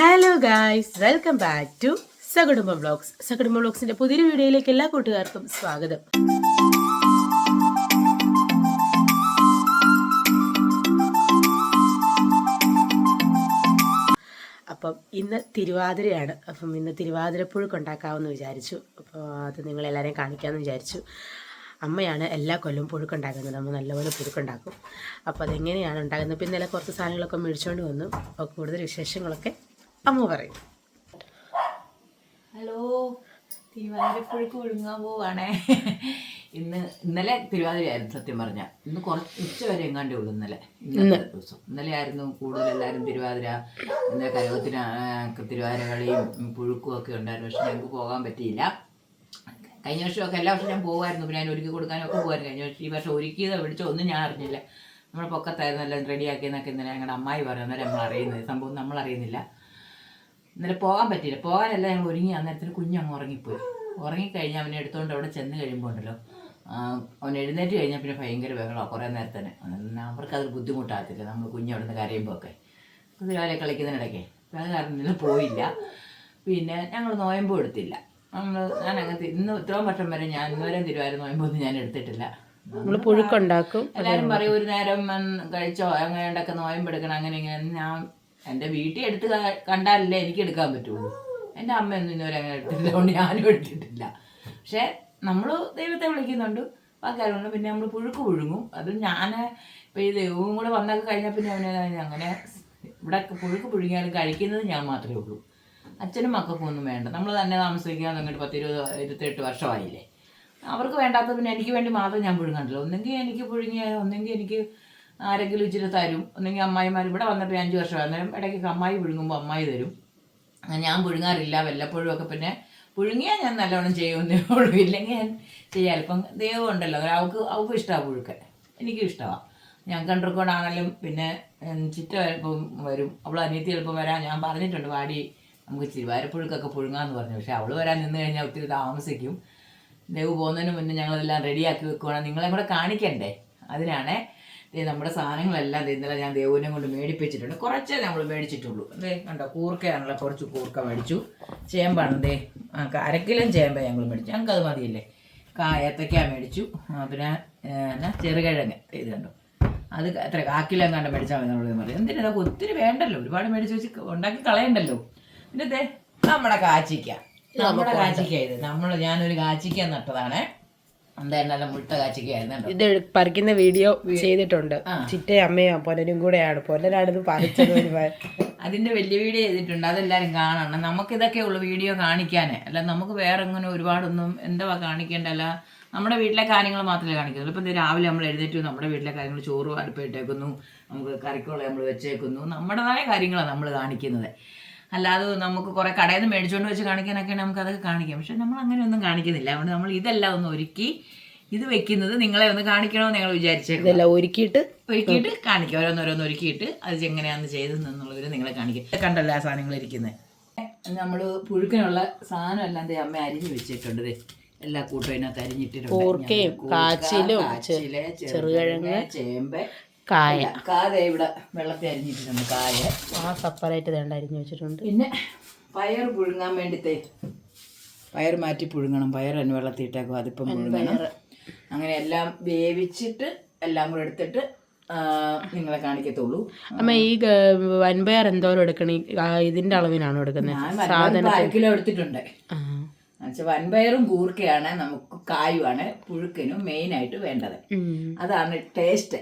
Hello guys welcome back to Sakudumba vlogs Sakudumba വ്ളോഗ്സിന്റെ പുതിയൊരു വീഡിയോയിലേക്ക് എല്ലാ കൂട്ടുകാർക്കും സ്വാഗതം. അപ്പം ഇന്ന് തിരുവാതിരയാണ്. അപ്പം ഇന്ന് തിരുവാതിരപ്പുഴുക്ക് ഉണ്ടാക്കാമെന്ന് വിചാരിച്ചു. അപ്പോൾ അത് നിങ്ങളെല്ലാവരെയും കാണിക്കാമെന്ന് വിചാരിച്ചു. അമ്മയാണ് എല്ലാ കൊല്ലവും പുഴുക്കുണ്ടാക്കുന്നത് നമ്മൾ നല്ലപോലെ പുഴുക്കുണ്ടാക്കും. അപ്പോൾ അതെങ്ങനെയാണ് ഉണ്ടാകുന്നത് പിന്നെ ഇന്നലെ കുറച്ച് സാധനങ്ങളൊക്കെ മേടിച്ചുകൊണ്ട് വന്നു. അപ്പോൾ കൂടുതൽ വിശേഷങ്ങളൊക്കെ അമ്മ പറയും. ഹലോ തിരുവാതിരപ്പുഴക്ക് ഒഴുങ്ങാൻ പോവാണേ. ഇന്ന് ഇന്നലെ തിരുവാതിരയായിരുന്നു സത്യം പറഞ്ഞ. ഇന്ന് കുറച്ച് ഉച്ച വരെ എങ്ങാണ്ടേ ഉള്ളൂ ഇന്നലെ. ഇന്നത്തെ ദിവസം. ഇന്നലെ ആയിരുന്നു കൂടുതൽ എല്ലാവരും തിരുവാതിര ഇന്നലെ കരുവത്തിന് തിരുവാതിര കളിയും പുഴുക്കും ഒക്കെ ഉണ്ടായിരുന്നു. പക്ഷെ ഞങ്ങൾക്ക് പോകാൻ പറ്റിയില്ല. കഴിഞ്ഞ വർഷമൊക്കെ എല്ലാ വർഷവും ഞാൻ പോകുമായിരുന്നു പിന്നെ ഞാൻ ഒരുക്കി കൊടുക്കാനും ഒക്കെ പോകുമായിരുന്നു കഴിഞ്ഞ വർഷം ഈ വർഷം ഒരുക്കിയതോ വിളിച്ചോ ഒന്നും ഞാൻ അറിഞ്ഞില്ല. നമ്മുടെ പൊക്കത്തായിരുന്നു എല്ലാം റെഡിയാക്കിയെന്നൊക്കെ ഇന്നലെ ഞങ്ങളുടെ അമ്മായി പറഞ്ഞു. അന്നേരം നമ്മൾ അറിയുന്നത്. സംഭവം നമ്മൾ അറിയുന്നില്ല. ഇന്നലെ പോകാൻ പറ്റിയില്ല. പോകാനല്ല ഞങ്ങൾ ഒരുങ്ങി അന്നേരത്തിന് കുഞ്ഞങ്ങ് ഉറങ്ങിപ്പോയി. ഉറങ്ങിക്കഴിഞ്ഞാൽ അവനെ എടുത്തുകൊണ്ട് അവിടെ ചെന്ന് കഴിയുമ്പോൾ ഉണ്ടല്ലോ അവൻ എഴുന്നേറ്റ് കഴിഞ്ഞാൽ പിന്നെ ഭയങ്കര ബഹളമാണ് കുറേ നേരത്തിന് അവർക്ക് അതൊരു ബുദ്ധിമുട്ടാകത്തില്ല. നമ്മൾ കുഞ്ഞ് അവിടെ നിന്ന് കരയുമ്പോൾ ഒക്കെ കുതിരവരെ കളിക്കുന്നതിനിടയ്ക്ക്. അപ്പം അത് കാരണം ഇന്നലെ പോയില്ല. പിന്നെ ഞങ്ങൾ നോയമ്പും എടുത്തില്ല. നമ്മൾ ഞാൻ അങ്ങനത്തെ ഇന്ന് ഇത്രയും വർഷം വരെ ഞാൻ ഇന്നുവരെയും തിരുവാതിര നോയമ്പൊന്നും ഞാൻ എടുത്തിട്ടില്ല. നമ്മൾ പുഴുക്കുണ്ടാക്കും എല്ലാവരും പറയും ഒരു നേരം കഴിച്ചോ. അങ്ങനെയൊക്കെ നോയമ്പെടുക്കണം അങ്ങനെ ഇങ്ങനെ. ഞാൻ എന്റെ വീട്ടിൽ എടുത്ത് കണ്ടാലല്ലേ എനിക്ക് എടുക്കാൻ പറ്റുള്ളൂ. എന്റെ അമ്മയൊന്നും ഇന്നവരെ അങ്ങനെ എടുത്തിട്ടില്ല. ഞാനും എടുത്തിട്ടില്ല. പക്ഷേ നമ്മൾ ദൈവത്തെ വിളിക്കുന്നുണ്ട്. ബാക്കിയാരുണ്ട് പിന്നെ നമ്മൾ പുഴുക്ക് പുഴുങ്ങും. അത് ഞാൻ ഇപ്പം ഈ ദൈവവും കൂടെ വന്നൊക്കെ കഴിഞ്ഞാൽ പിന്നെ അവനെ അങ്ങനെ ഇവിടെ പുഴുക്ക് പുഴുങ്ങിയാലും കഴിക്കുന്നത് ഞാൻ മാത്രമേ ഉള്ളൂ. അച്ഛനും മക്കൾക്കും ഒന്നും വേണ്ട. നമ്മൾ തന്നെ താമസിക്കാൻ അങ്ങോട്ട് പത്തിരുപത് ഇരുപത്തെട്ട് വർഷമായില്ലേ. അവർക്ക് വേണ്ടാത്ത പിന്നെ എനിക്ക് വേണ്ടി മാത്രം ഞാൻ പുഴുങ്ങണ്ടല്ലോ ഒന്നെങ്കിൽ എനിക്ക് പുഴുങ്ങിയ ഒന്നെങ്കിൽ എനിക്ക് ആരെങ്കിലും ഇച്ചിരി തരും. ഒന്നെങ്കിൽ അമ്മായിമാർ ഇവിടെ വന്നിട്ട് അഞ്ച് വർഷം അന്നേരം ഇടയ്ക്ക് അമ്മായി പുഴുങ്ങുമ്പോൾ അമ്മായി തരും. ഞാൻ പുഴുങ്ങാറില്ല. വല്ലപ്പോഴും ഒക്കെ പിന്നെ പുഴുങ്ങിയാൽ ഞാൻ നല്ലവണ്ണം ചെയ്യുമെന്നേ ഉള്ളൂ. ഇല്ലെങ്കിൽ ഞാൻ ചെയ്യാം ഇപ്പം ദൈവം ഉണ്ടല്ലോ. അവൾക്ക് അവൾക്കും ഇഷ്ടമാണ് പുഴുക്കൻ. എനിക്കും ഇഷ്ടമാണ് ഞാൻ കണ്ടിരിക്കോണാണെങ്കിലും പിന്നെ ചിറ്റ ചിലപ്പം വരും. അവൾ അനിയത്തി ചിലപ്പം വരാൻ ഞാൻ പറഞ്ഞിട്ടുണ്ട് വാടി നമുക്ക് ചിരുവാരപ്പുഴുക്കൊക്കെ പുഴുങ്ങാന്ന് പറഞ്ഞു. പക്ഷെ അവൾ വരാൻ നിന്ന് കഴിഞ്ഞാൽ ഒത്തിരി താമസിക്കും. ദേവ് പോകുന്നതിന് മുന്നേ ഞങ്ങളെല്ലാം റെഡിയാക്കി വെക്കുവാണെങ്കിൽ നിങ്ങളെ കൂടെ കാണിക്കണ്ടേ? അതിനാണ് ദേ നമ്മുടെ സാധനങ്ങളെല്ലാം ഇന്നലെ ഞാൻ ദേവൂനെ കൊണ്ട് മേടിപ്പിച്ചിട്ടുണ്ട്. കുറച്ചേ നമ്മൾ മേടിച്ചിട്ടുള്ളൂ. ദേ കണ്ടോ കൂർക്കയാണല്ലോ കുറച്ച് കൂർക്ക മേടിച്ചു. ചേമ്പാണ് ദേ അരക്കിലും ചേമ്പ ഞങ്ങൾ മേടിച്ചു. ഞങ്ങൾക്ക് അത് മതിയല്ലേ? കാ ഏത്തക്ക മേടിച്ചു. പിന്നെ എന്നാ ചെറുകിഴങ്ങ്. ഇത് കണ്ടോ. അത് എത്ര കാക്കിലോ കണ്ട് മേടിച്ചാൽ മതി എന്നുള്ളത് മതി. എന്തിനാ ഒത്തിരി വേണ്ടല്ലോ? ഒരുപാട് മേടിച്ച് വെച്ച് ഉണ്ടാക്കി കളയണ്ടല്ലോ. പിന്നെ ദേ നമ്മുടെ കാച്ചിക്ക. നമ്മുടെ കാച്ചിക്ക ഇത്. നമ്മൾ ഞാനൊരു കാച്ചിക്ക നട്ടതാണ്. മുട്ട ഇത് പറിക്കുന്ന വീഡിയോ ചെയ്തിട്ടുണ്ട്. ചിറ്റയും അമ്മയും പൊന്നനും കൂടെയാണ്. പൊന്നനാണിത് പറിച്ചത് അതിന്റെ വലിയ വീഡിയോ ചെയ്തിട്ടുണ്ട്. അതെല്ലാരും കാണണം. നമുക്ക് ഇതൊക്കെ ഉള്ളു വീഡിയോ കാണിക്കാനേ. അല്ല നമുക്ക് വേറെ ഇങ്ങനെ ഒരുപാടൊന്നും എന്താ കാണിക്കേണ്ടല്ല. നമ്മുടെ വീട്ടിലെ കാര്യങ്ങൾ മാത്രമേ കാണിക്കുന്നുള്ളൂ ഇപ്പം രാവിലെ നമ്മൾ എഴുന്നേറ്റ് നമ്മുടെ വീട്ടിലെ കാര്യങ്ങൾ ചോറ് അടുപ്പിട്ടേക്കുന്നു നമുക്ക് കറിക്കുള്ള നമ്മൾ വെച്ചേക്കുന്നു. നമ്മുടേതായ കാര്യങ്ങളാണ് നമ്മൾ കാണിക്കുന്നത്. അല്ലാതെ നമുക്ക് കുറേ കടയിൽ നിന്ന് മേടിച്ചുകൊണ്ട് വെച്ച് കാണിക്കാനൊക്കെ നമുക്ക് അതൊക്കെ കാണിക്കാം. പക്ഷെ നമ്മൾ അങ്ങനെ ഒന്നും കാണിക്കുന്നില്ല. അതുകൊണ്ട് നമ്മൾ ഇതെല്ലാം ഒന്ന് ഒരുക്കി ഇത് വെക്കുന്നത് നിങ്ങളെ ഒന്ന് കാണിക്കണമെന്ന് ഞങ്ങൾ വിചാരിച്ചേക്കും ഇതെല്ലാം ഒരുക്കിയിട്ട് ഒരുക്കിയിട്ട് കാണിക്കുക ഓരോന്നോരോന്ന് ഒരുക്കിയിട്ട് അത് എങ്ങനെയാണ് ചെയ്തതെന്നുള്ളവർ നിങ്ങളെ കാണിക്കും. കണ്ടല്ലോ ആ സാധനങ്ങൾ ഇരിക്കുന്നത് നമ്മൾ പുഴുക്കിനുള്ള സാധനം എല്ലാം അമ്മ അരിഞ്ഞ് വെച്ചിട്ടുണ്ട് എല്ലാ കൂട്ടും അതിനകത്ത് അരിഞ്ഞിട്ടിട്ടുണ്ട്. കൂർക്കയും, കാച്ചിലും, കാച്ചിൽ, ചെറുകിഴങ്ങ് ചേമ്പ് കായ. കായ ഇവിടെ വെള്ളത്തിൽ അരിഞ്ഞിട്ടുണ്ട് കായ. ആ സെപ്പറേറ്റ് വേണ്ട അരിഞ്ഞു വെച്ചിട്ടുണ്ട്. പിന്നെ പയർ പുഴുങ്ങാൻ വേണ്ടിത്തെ പയർ മാറ്റി പുഴുങ്ങണം. പയർ തന്നെ വെള്ളത്തിൽ ഇട്ടേക്കും അതിപ്പം പുഴുങ്ങണം. അങ്ങനെ എല്ലാം വേവിച്ചിട്ട് എല്ലാം കൂടെ എടുത്തിട്ട് നിങ്ങളെ കാണിക്കത്തുള്ളൂ. അമ്മ ഈ വൻപയർ എന്തോരം എടുക്കണ ഇതിന്റെ അളവിനാണോ എടുക്കുന്നത്? സാധനം കിലോ എടുത്തിട്ടുണ്ട്. വൻപയറും കൂർക്കയാണ് നമുക്ക് കായുമാണ് പുഴുക്കിനും മെയിനായിട്ട് വേണ്ടത്. അതാണ് ടേസ്റ്റ്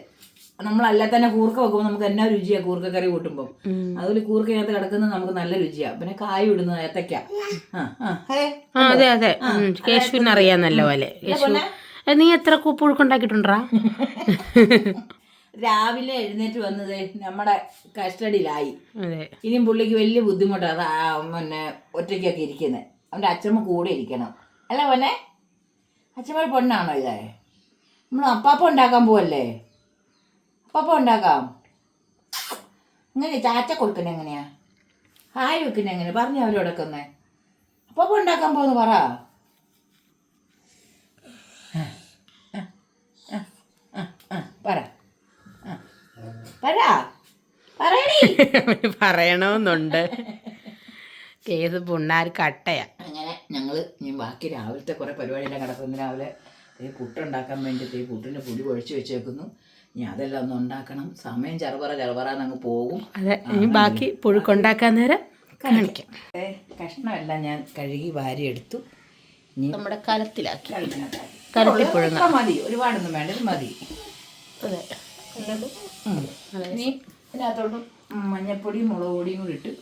നമ്മളല്ല തന്നെ കൂർക്ക വെക്കുമ്പോൾ നമുക്ക് എന്നാ രുചിയാ കൂർക്ക കറി കൂട്ടുമ്പോൾ അതുപോലെ കൂർക്കകത്ത് കിടക്കുന്നത് നമുക്ക് നല്ല രുചിയാ. പിന്നെ കായ ഇടുന്നത് ഏത്തക്ക. അതെ അതെ. കേശുവിന് അറിയാം നല്ല പോലെ. നീ എത്ര കൂപ്പ് പുഴുക്കുണ്ടാക്കിയിട്ടുണ്ടാ രാവിലെ എഴുന്നേറ്റ് വന്നത് നമ്മുടെ കസ്റ്റഡിയിലായി. ഇനിയും പുള്ളിക്ക് വലിയ ബുദ്ധിമുട്ടാണ് അത് പിന്നെ ഒറ്റയ്ക്കൊക്കെ ഇരിക്കുന്നത് അവന്റെ അച്ഛമ്മ കൂടെ ഇരിക്കണം. അല്ല പൊന്നെ? അച്ഛമ്മ പൊണ്ണാണോ ഇതേ? നമ്മൾ അപ്പാപ്പ ഉണ്ടാക്കാൻ പോവല്ലേ? അപ്പാപ്പ ഉണ്ടാക്കാം. ഇങ്ങനെ ചാച്ച കൊടുക്കണേ എങ്ങനെയാ? ഹായ് വെക്കണേ എങ്ങനെ? പറഞ്ഞു അവരോടൊക്കെ ഒന്ന് പപ്പ ഉണ്ടാക്കാൻ പോന്ന് പറ. പറ. പറയണമെന്നുണ്ട് കേസ് പുണ്ണാർ കട്ടയാ. അങ്ങനെ ഞങ്ങൾ ഇനി ബാക്കി രാവിലത്തെ കുറേ പരിപാടിയെല്ലാം കിടക്കുന്ന. രാവിലെ ഈ പുട്ടുണ്ടാക്കാൻ വേണ്ടിയിട്ട് ഈ പുട്ടിന്റെ പൊടി ഒഴിച്ചു വെച്ചേക്കുന്നു. ഇനി അതെല്ലാം ഒന്ന് ഉണ്ടാക്കണം. സമയം ചെറുപറ ചെറുപറ അങ്ങ് പോകും. അതെ ഇനി ബാക്കി പുഴുക്കുണ്ടാക്കാൻ നേരം കാണിക്കാം. കഷ്ണമെല്ലാം ഞാൻ കഴുകി വാരിയെടുത്തു. ഇനി നമ്മുടെ കലത്തിലാക്കി. കലത്തിൽ പുഴുങ്ങാം. മതി. ഒരുപാടൊന്നും വേണ്ട ഇത് മതി. അതെ. ഇനി ഇതിനകത്തോട്ട് മഞ്ഞപ്പൊടിയും മുളക് പൊടിയും കൂടി ഇട്ട്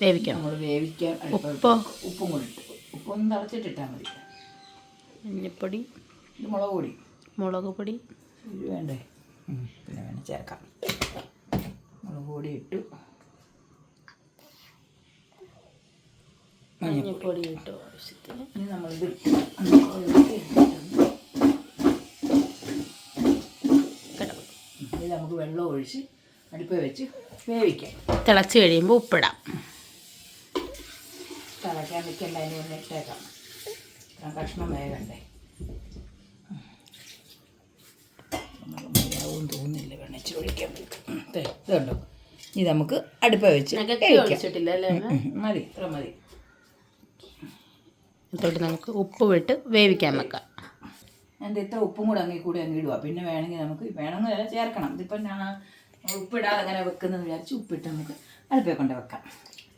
വേവിക്കാം. നമ്മൾ വേവിക്കാൻ ഉപ്പോ? ഉപ്പും കൂടി ഇട്ട്. ഉപ്പൊന്ന് തിളച്ചിട്ടിട്ടാൽ മതി. മഞ്ഞപ്പൊടി. മുളക് പൊടി. മുളക് പൊടി. വേണ്ടേ? ചേർക്കാം മുളക് പൊടി ഇട്ടു. മഞ്ഞപ്പൊടി. ഇട്ടു ആവശ്യത്തിന്. ഇനി നമ്മളിത് ഇത് നമുക്ക് വെള്ളം ഒഴിച്ച് അടുപ്പ് വെച്ച് വേവിക്കാം. തിളച്ച് കഴിയുമ്പോൾ ഉപ്പിടാം. തിളയ്ക്കാൻ വെക്കേണ്ട അതിന് ഇട്ടേക്കാം. കഷ്ണം വേഗണ്ടേ നമുക്ക് മതിയാവും വെണ്ണച്ച് ഒഴിക്കാൻ പറ്റും. ഇതുണ്ടോ ഇനി നമുക്ക് അടുപ്പ വെച്ച് മതി ഇത്ര മതി. എന്നിട്ട് നമുക്ക് ഉപ്പ് വിട്ട് വേവിക്കാൻ വെക്കാം. എന്താ ഇത്ര ഉപ്പും കൂടെ അങ്ങേ കൂടി അങ്ങ് ഇടുക പിന്നെ വേണമെങ്കിൽ നമുക്ക് വേണമെന്ന് എല്ലാം ചേർക്കണം. ഇതിപ്പം ഞാൻ ഉപ്പിടാതെ അങ്ങനെ വെക്കുന്നതെന്ന് വിചാരിച്ച് ഉപ്പിട്ട് നമുക്ക് അടുപ്പേ കൊണ്ട് വെക്കാം.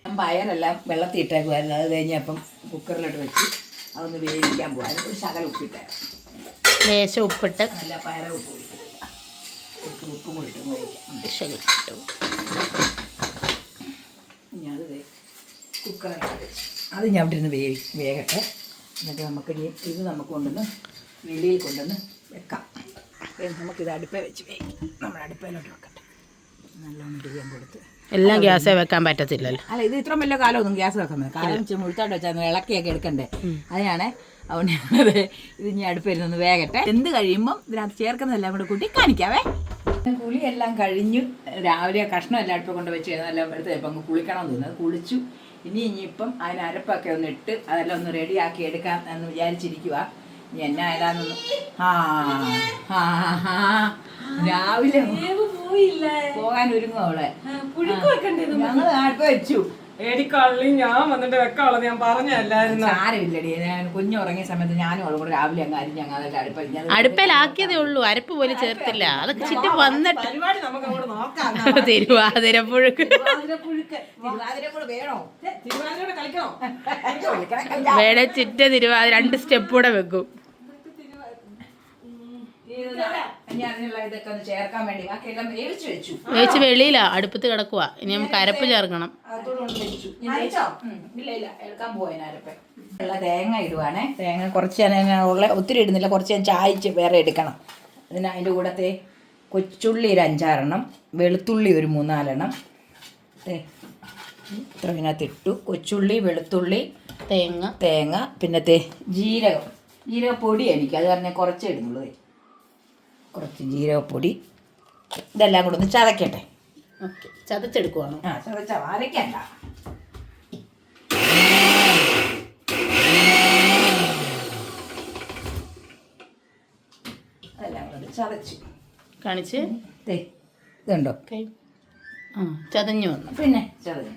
ഞാൻ പയറെല്ലാം വെള്ളത്തിൽ ഇട്ടേക്കുമായിരുന്നു അത് കഴിഞ്ഞപ്പം കുക്കറിലോട്ട് വെച്ച് അതൊന്ന് വേവിക്കാൻ പോകാം അതിന് ഒരു ശകലം ഉപ്പിട്ടേ ലേശം ഉപ്പിട്ട് നല്ല പയറ ഉപ്പ് ഇനി അത് അത് ഞാൻ അവിടെ ഇരുന്ന് വേവി വേകട്ടെ. എന്നിട്ട് നമുക്ക് ഇത് നമുക്ക് കൊണ്ടുവന്ന് വെളിയിൽ കൊണ്ടുവന്ന് വെക്കാം. നമുക്കിത് അടുപ്പേ വെച്ച് വേവിക്കാം നമ്മൾ അടുപ്പയിലോട്ട് വെക്കട്ടെ. നല്ലോണം ബിരിയാൻ കൊടുത്ത്. എല്ലാം ഗ്യാസേ വെക്കാൻ പറ്റത്തില്ലല്ലോ. അല്ല ഇത് ഇത്ര വലിയ കാലമൊന്നും ഗ്യാസ് പറ്റില്ല. കാലം മുഴുത്തോട്ട് വെച്ചാൽ ഇളക്കിയൊക്കെ എടുക്കണ്ടേ. അതിനാണ് അതുകൊണ്ട് ഇത് ഇനി അടുപ്പിൽ നിന്ന് വേഗട്ടെ എന്ത് കഴിയുമ്പം ഇതിനകത്ത് ചേർക്കുന്നതെല്ലാം കൂടെ കൂട്ടി കാണിക്കാവേ. കുളിയെല്ലാം കഴിഞ്ഞു. രാവിലെ കഷ്ണം എല്ലാം അടുപ്പ് കൊണ്ട് വെച്ച് എല്ലാം എടുത്ത് ഇപ്പം കുളിക്കണം എന്ന് തോന്നുന്നു. കുളിച്ചു. ഇനി ഇനിയിപ്പം അതിന് അരപ്പൊക്കെ ഒന്ന് ഇട്ട് അതെല്ലാം ഒന്ന് റെഡിയാക്കി എടുക്കാം എന്ന് വിചാരിച്ചിരിക്കുക ഇനി എന്നാ ഏതാണെന്ന് ആ ആ. രാവിലെ പോകാൻ ഒരുങ്ങും അവളെ. ഞങ്ങൾ അടുപ്പ് വെച്ചു. ഏടിക്കള്ളി ഞാൻ വന്നിട്ട് വെക്കാളത് ഞാൻ പറഞ്ഞല്ലായിരുന്നു ആരുമില്ലടി ഞാൻ കുഞ്ഞു ഉറങ്ങിയ സമയത്ത് ഞാനും അവളും കൂടെ രാവിലെ അങ്ങ് അരിഞ്ഞ് അങ്ങ് അതെല്ലാം അടുപ്പിൽ ഞാൻ അടുപ്പിലാക്കിയതേ ഉള്ളൂ. അരപ്പ് പോലും ചേർത്തില്ല. അതൊക്കെ ചുറ്റി വന്നിട്ട് പരിപാടി നമുക്ക് അങ്ങോട്ട് നോക്കാം തിരുവാതിര പുഴുക്ക്. പുഴുക്ക് തിരുവാതിര കൂടെ വേണോ? വേണേ ചിറ്റ തിരുവാതിര രണ്ട് സ്റ്റെപ്പ് കൂടെ വെക്കും. ഇനി അതിനുള്ള ഇതൊക്കെ ഒന്ന് ചേർക്കാൻ വേണ്ടി ബാക്കിയെല്ലാം വേവിച്ച് വെച്ചു. വെളിയിലാ അടുപ്പത്ത് കിടക്കുക ഇനി നമുക്ക് അരപ്പ് ചേർക്കണം. എടുക്കാൻ പോയേനെ അരപ്പ. ഉള്ള തേങ്ങ ഇടുവാണേ. തേങ്ങ കുറച്ച് ഞാൻ ഉള്ള ഒത്തിരി ഇടുന്നില്ല. കുറച്ച് ഞാൻ ചായച്ച് വേറെ എടുക്കണം. അതിന് അതിന്റെ കൂടത്തെ കൊച്ചുള്ളി ഒരു അഞ്ചാറെണ്ണം വെളുത്തുള്ളി ഒരു മൂന്നാലെണ്ണം. തേ ഇത്ര ഇതിനകത്ത് ഇട്ടു. കൊച്ചുള്ളി വെളുത്തുള്ളി തേങ്ങ. തേങ്ങ പിന്നത്തെ ജീരകം. ജീരകപ്പൊടി എനിക്ക്. അത് പറഞ്ഞാൽ കുറച്ചേ ഇടുന്നുള്ളൂ. കുറച്ച് ജീരകപ്പൊടി ഇതെല്ലാം കൂടെ ഒന്ന് ചതക്കട്ടെ ഓക്കെ. ചതച്ചെടുക്കുവാണോ? ആ ചതച്ച വാരക്കല്ല അതെല്ലാം കൂടെ ഒന്ന് ചതച്ചു. കാണിച്ച്? ഇതുണ്ടോ? ആ ചതഞ്ഞു വന്നു. പിന്നെ ചതഞ്ഞു.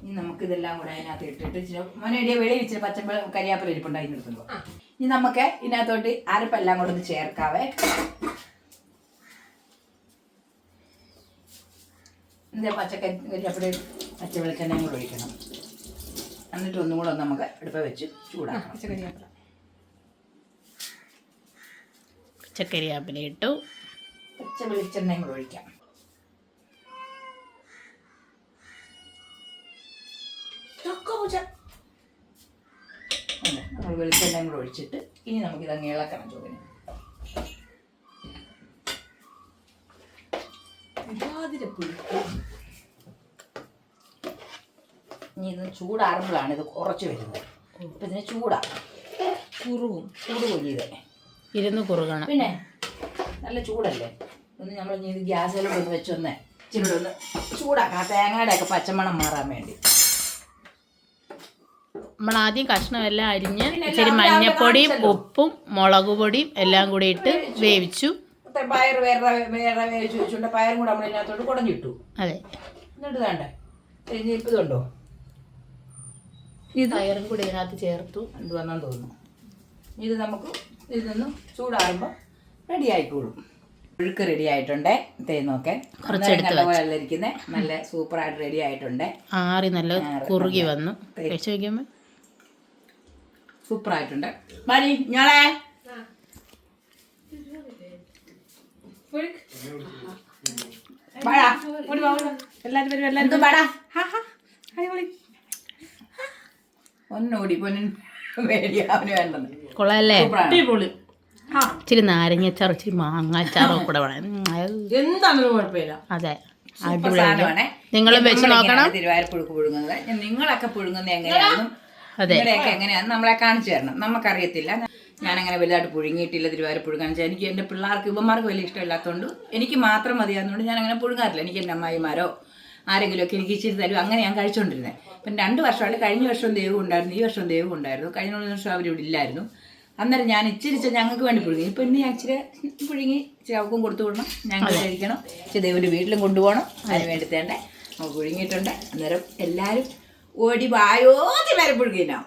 ഇനി നമുക്കിതെല്ലാം കൂടെ അതിനകത്ത് ഇട്ടിട്ട് ഇച്ചിരി മോനേടിയ വെളിയിൽ ഇച്ചിരി പച്ചമ്പ കരിയാപ്പില ഇരിപ്പുണ്ടായി നിർത്തുമ്പോൾ ഇനി നമുക്ക് ഇതിനകത്തോട്ട് അരപ്പെല്ലാം കൂടെ ഒന്ന് ചേർക്കാവേ. എന്താ പച്ചക്കരി അപ്പോൾ പച്ച വെളിച്ചെണ്ണയും കൂടെ ഒഴിക്കണം. എന്നിട്ട് ഒന്നും കൂടെ ഒന്ന് നമുക്ക് അടുപ്പ വെച്ച് ചൂടാക്കണം. പച്ചക്കരിയാപ്പില. ഇട്ടു. പച്ച വെളിച്ചെണ്ണയും കൂടെ ഒഴിക്കാം. നമ്മൾ വെളിച്ചെണ്ണയും കൂടെ ഒഴിച്ചിട്ട് ഇനി നമുക്കിത് അങ്ങ് ഇളക്കണം ചോറിന് തിരുവാതിരപ്പുഴുക്ക്. ഇനി ഇത് ചൂടാറുമ്പോഴാണ് ഇത് കുറച്ച് വരുന്നത്. ഇപ്പൊ ഇതിന് ചൂടാ. കുറുകും ചൂട് കൊല്ലിയത് ഇരുന്ന് കുറുകണം. പിന്നെ നല്ല ചൂടല്ലേ? ഒന്ന് നമ്മൾ ഇനി ഇത് ഗ്യാസിലോട്ട് ഒന്ന് വെച്ചൊന്ന് ഇച്ചിരി ഒന്ന് ചൂടാക്കണം തേങ്ങയുടെ ഒക്കെ പച്ചമണം മാറാൻ വേണ്ടി. നമ്മൾ ആദ്യം കഷ്ണമെല്ലാം അരിഞ്ഞ് ഇച്ചിരി മഞ്ഞപ്പൊടിയും ഉപ്പും മുളക് പൊടിയും എല്ലാം കൂടി ഇട്ട് വേവിച്ചു. പയർ വേറെ വേറെ വേവിച്ച് വെച്ചുകൊണ്ട് പയറും കൂടെ നമ്മൾ ഇതിനകത്തോട്ട് കുടഞ്ഞിട്ടു. അതെ. എന്നിട്ട് വേണ്ടേ ഇനി ഇപ്പം ഇതുണ്ടോ? ഇത് പയറും കൂടി ഇതിനകത്ത് ചേർത്തു. എന്തുവന്നെന്ന് തോന്നുന്നു. ഇത് നമുക്ക് ഇതിൽ നിന്നും ചൂടാറുമ്പോൾ റെഡി ആയിക്കോളും. ഒഴുക്ക് റെഡി ആയിട്ടുണ്ട്. തേന്നൊക്കെ നല്ല ഇരിക്കുന്നത് നല്ല സൂപ്പറായിട്ട് റെഡി ആയിട്ടുണ്ട്. ആറി നല്ല കുറുകി വന്നു. സൂപ്പറായിട്ടുണ്ട് മതി ഞാളെ വാടാ, ഓടി വാ, ഓടി വാ. എല്ലാരും വരും, എല്ലാരും വരും. വാടാ. ഹാ, ഹാ. അടിപൊളി. ഒന്നോടി പൊന്നിൻ അവന് വേണ്ടെന്ന് കൊള്ളാല്ലേ? അടിപൊളി. ഇച്ചിരി നാരങ്ങച്ചാറും ഇച്ചിരി മാങ്ങാച്ചാറും കൂടെ വേണം. എന്താണെങ്കിലും കുഴപ്പമില്ല. അതെ. നിങ്ങൾ വെച്ച് നോക്കണം. തിരുവാരപ്പുഴുക്ക് പുഴുങ്ങുന്നത്. നിങ്ങളൊക്കെ പുഴുങ്ങുന്നത് എങ്ങനെയാണെന്നും അതെ. എങ്ങനെയാണെന്ന് നമ്മളെ കാണിച്ചു തരണം. നമുക്കറിയത്തില്ല. ഞാൻ അങ്ങനെ വലുതായിട്ട് പുഴുങ്ങിയിട്ടില്ല തിരുവാതിര പുഴുങ്ങാൻ വെച്ചാൽ എനിക്ക് എന്റെ പിള്ളേർക്ക് ഇവന്മാർക്ക് വലിയ ഇഷ്ടമില്ലാത്തതുകൊണ്ട് എനിക്ക് മാത്രം മതിയാകുന്നതുകൊണ്ട് ഞാൻ അങ്ങനെ പുഴുങ്ങാറില്ല. എനിക്ക് എന്റെ അമ്മായിമാരോ ആരെങ്കിലും ഒക്കെ എനിക്ക് ഇച്ചിരി തരും. അങ്ങനെ ഞാൻ കഴിച്ചുകൊണ്ടിരുന്നത് ഇപ്പം രണ്ട് വർഷമായിട്ട് കഴിഞ്ഞ വർഷം ദൈവം ഉണ്ടായിരുന്നു ഈ വർഷം ദൈവം ഉണ്ടായിരുന്നു. കഴിഞ്ഞ വർഷം അവരിവിടെ ഇല്ലായിരുന്നു. അന്നേരം ഞാൻ ഇച്ചിരി ഞങ്ങൾക്ക് വേണ്ടി പുഴുങ്ങി. ഇപ്പം ഇന്ന് ഞാൻ ഇച്ചിരി പുഴുങ്ങി ഇച്ചിരി അവക്കും കൊടുത്തു വിടണം. ഞങ്ങൾ കഴിക്കണം. ഇച്ചിരി ദൈവന്റെ വീട്ടിലും കൊണ്ടുപോകണം. അതിന് വേണ്ടി തേണ്ടേ പുഴുങ്ങിയിട്ടുണ്ട്. അന്നേരം എല്ലാവരും ഓടി വായോ വരെ പുഴുകിനാ